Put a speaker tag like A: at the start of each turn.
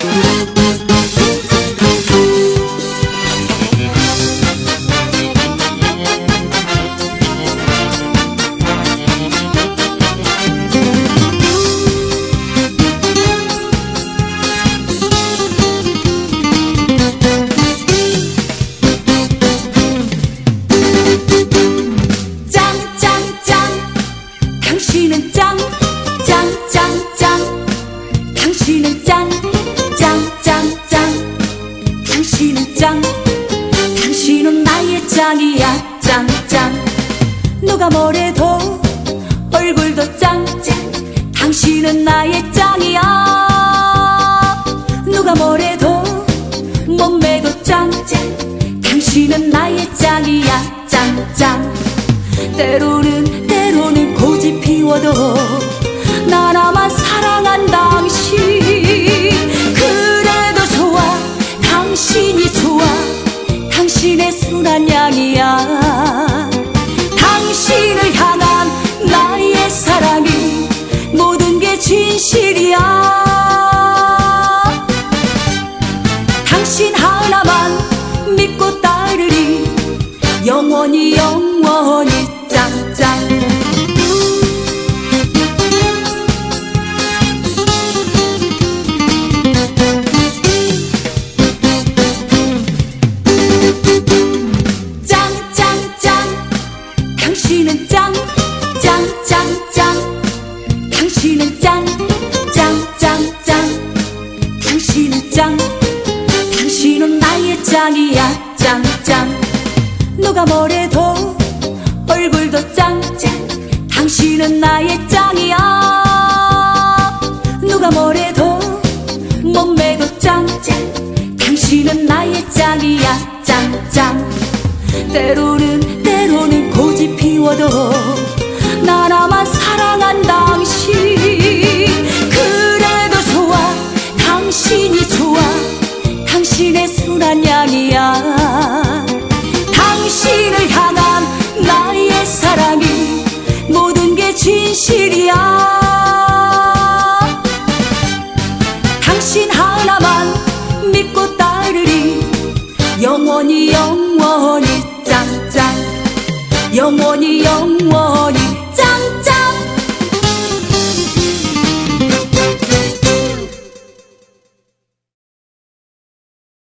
A: 짱짱 짱. 당신은 나의 짱이야. 짱짱. 누가 뭐래도 얼굴도 짱짱. 당신은 나의 짱이야. 누가 뭐래도 몸매도 짱짱. 당신은 나의 짱이야. 짱짱. 때로는 때로는 고집 피워도 나 나만 당신의 순한 양이야. 당신을 향한 나의 사랑이 모든 게 진실이야. 당신 하나만 믿고 따르리 영원히 영원히 짱. 당신은 나의 짱이야. 짱짱. 누가 뭐래도 얼굴도 짱짱. 당신은 나의 짱이야. 누가 뭐래도 몸매도 짱짱. 당신은 나의 짱이야. 짱짱. 때로는 때로는 고집 피워도 나 나만 我，你用我。